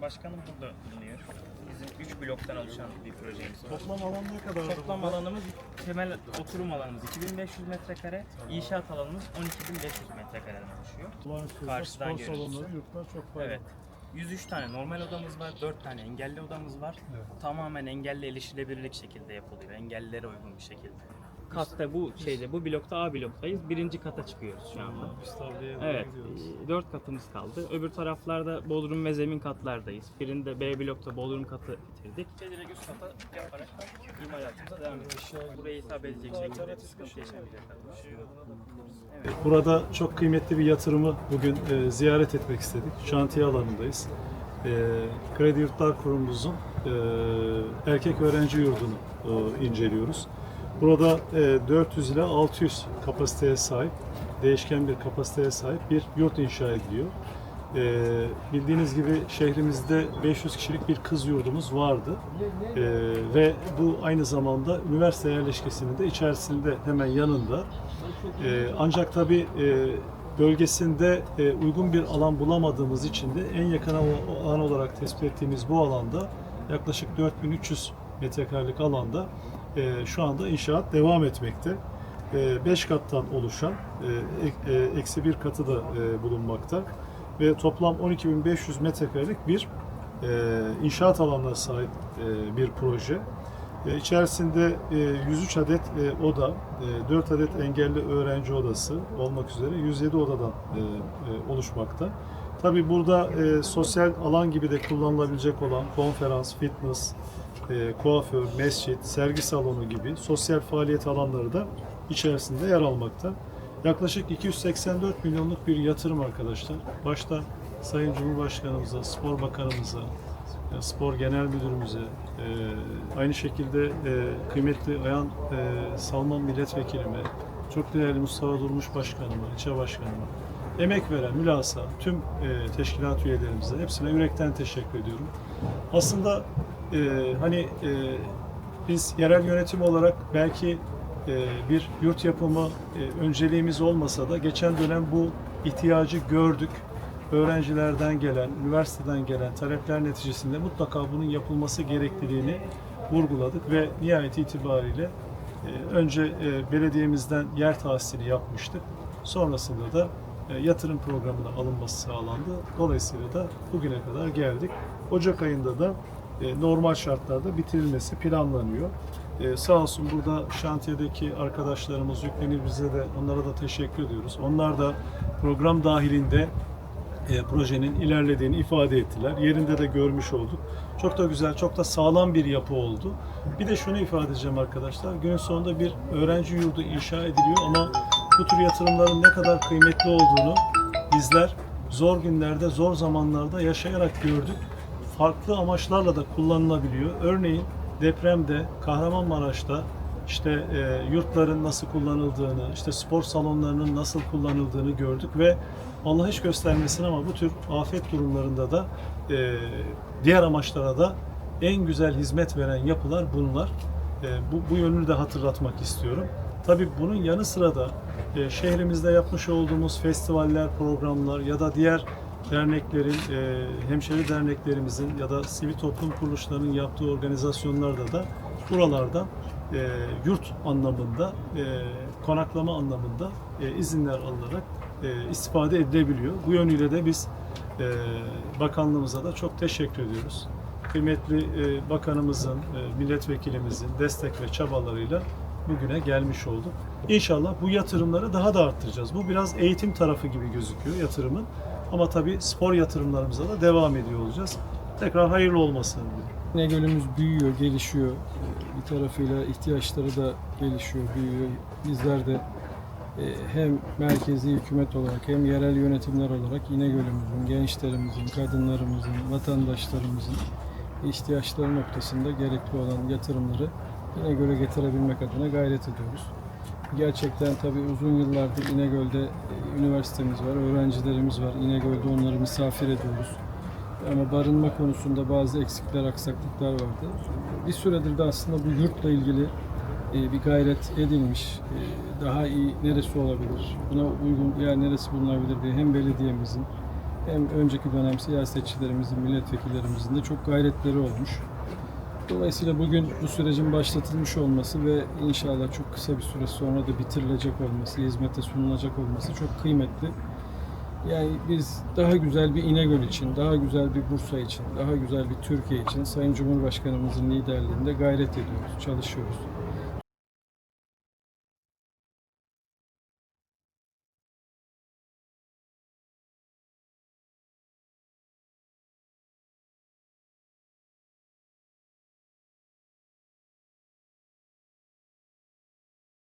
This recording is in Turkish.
Başkanım burada bulunuyor. Bizim 3 bloktan oluşan bir projemiz var. Toplam alan ne kadardı? Toplam alanımız, temel oturum alanımız 2500 metrekare, inşaat alanımız 12500 metrekareden oluşuyor. Karşıdan spor görüyoruz. salonları, yurtlar çok fazla. Evet. 103 tane normal odamız var, 4 tane engelli odamız var. Evet. Tamamen engelli erişilebilirlik şekilde yapılıyor. Engellilere uygun bir şekilde. Katta bu şeyde bu blokta A bloktayız. Birinci kata çıkıyoruz şu anda. Evet, gidiyoruz. 4 katımız kaldı. Öbür taraflarda bodrum ve zemin katlardayız. Birinde B blokta bodrum katı bitirdik. Direkt üst kata yaparak imalatımıza devam ediyoruz. Buraya hitap edecek şekilde sıkıntı yaşamayacaklar. Evet. Burada çok kıymetli bir yatırımı bugün e, ziyaret etmek istedik. Şantiye alanındayız. E, Kredi Yurtlar Kurumumuzun e, erkek öğrenci yurdunu e, inceliyoruz. Burada e, 400 ile 600 kapasiteye sahip, değişken bir kapasiteye sahip bir yurt inşa ediliyor. E, bildiğiniz gibi şehrimizde 500 kişilik bir kız yurdumuz vardı. E, ve bu aynı zamanda üniversite yerleşkesinin de içerisinde hemen yanında. E, ancak tabii e, bölgesinde e, uygun bir alan bulamadığımız için de en yakın al- alan olarak tespit ettiğimiz bu alanda yaklaşık 4300 metrekarelik alanda e, şu anda inşaat devam etmekte. 5 kattan oluşan e, e, eksi bir katı da e, bulunmakta ve toplam 12.500 metrekarelik bir e, inşaat alanına sahip e, bir proje. E, İçerisinde e, 103 adet e, oda, e, 4 adet engelli öğrenci odası olmak üzere 107 odadan e, e, oluşmakta. Tabii burada e, sosyal alan gibi de kullanılabilecek olan konferans, fitness, e, kuaför, mescit, sergi salonu gibi sosyal faaliyet alanları da içerisinde yer almakta. Yaklaşık 284 milyonluk bir yatırım arkadaşlar. Başta Sayın Cumhurbaşkanımıza, Spor Bakanımıza, e, Spor Genel Müdürümüze, e, aynı şekilde e, kıymetli Ayan Salman Milletvekilime, çok değerli Mustafa Durmuş Başkanıma, ilçe başkanıma, emek veren mülasa tüm teşkilat üyelerimize hepsine yürekten teşekkür ediyorum. Aslında e, hani e, biz yerel yönetim olarak belki e, bir yurt yapımı e, önceliğimiz olmasa da geçen dönem bu ihtiyacı gördük. Öğrencilerden gelen, üniversiteden gelen talepler neticesinde mutlaka bunun yapılması gerekliliğini vurguladık ve nihayet itibariyle e, önce e, belediyemizden yer tahsili yapmıştık. Sonrasında da e, yatırım programına alınması sağlandı. Dolayısıyla da bugüne kadar geldik. Ocak ayında da normal şartlarda bitirilmesi planlanıyor. E, sağ olsun burada şantiyedeki arkadaşlarımız yüklenir bize de onlara da teşekkür ediyoruz. Onlar da program dahilinde e, projenin ilerlediğini ifade ettiler. Yerinde de görmüş olduk. Çok da güzel, çok da sağlam bir yapı oldu. Bir de şunu ifade edeceğim arkadaşlar. Günün sonunda bir öğrenci yurdu inşa ediliyor ama bu tür yatırımların ne kadar kıymetli olduğunu bizler zor günlerde, zor zamanlarda yaşayarak gördük. Farklı amaçlarla da kullanılabiliyor. Örneğin depremde Kahramanmaraş'ta işte e, yurtların nasıl kullanıldığını, işte spor salonlarının nasıl kullanıldığını gördük ve Allah hiç göstermesin ama bu tür afet durumlarında da e, diğer amaçlara da en güzel hizmet veren yapılar bunlar. E, bu, bu yönünü de hatırlatmak istiyorum. Tabii bunun yanı sıra da e, şehrimizde yapmış olduğumuz festivaller, programlar ya da diğer derneklerin, e, hemşeri derneklerimizin ya da sivil toplum kuruluşlarının yaptığı organizasyonlarda da buralardan e, yurt anlamında, e, konaklama anlamında e, izinler alınarak e, istifade edilebiliyor. Bu yönüyle de biz e, bakanlığımıza da çok teşekkür ediyoruz. Kıymetli e, bakanımızın, e, milletvekilimizin destek ve çabalarıyla bugüne gelmiş olduk. İnşallah bu yatırımları daha da arttıracağız. Bu biraz eğitim tarafı gibi gözüküyor yatırımın. Ama tabii spor yatırımlarımıza da devam ediyor olacağız. Tekrar hayırlı olmasını diliyorum. İnegöl'ümüz büyüyor, gelişiyor. Bir tarafıyla ihtiyaçları da gelişiyor, büyüyor. Bizler de e, hem merkezi hükümet olarak hem yerel yönetimler olarak İnegöl'ümüzün, gençlerimizin, kadınlarımızın, vatandaşlarımızın ihtiyaçları noktasında gerekli olan yatırımları İnegöl'e getirebilmek adına gayret ediyoruz. Gerçekten tabii uzun yıllardır İnegöl'de e, üniversitemiz var, öğrencilerimiz var. İnegöl'de onları misafir ediyoruz. Ama barınma konusunda bazı eksikler, aksaklıklar vardı. Bir süredir de aslında bu yurtla ilgili e, bir gayret edilmiş. E, Daha iyi neresi olabilir, buna uygun yer neresi bulunabilir diye hem belediyemizin hem önceki dönem siyasetçilerimizin, milletvekillerimizin de çok gayretleri olmuş. Dolayısıyla bugün bu sürecin başlatılmış olması ve inşallah çok kısa bir süre sonra da bitirilecek olması, hizmete sunulacak olması çok kıymetli. Yani biz daha güzel bir İnegöl için, daha güzel bir Bursa için, daha güzel bir Türkiye için Sayın Cumhurbaşkanımızın liderliğinde gayret ediyoruz, çalışıyoruz.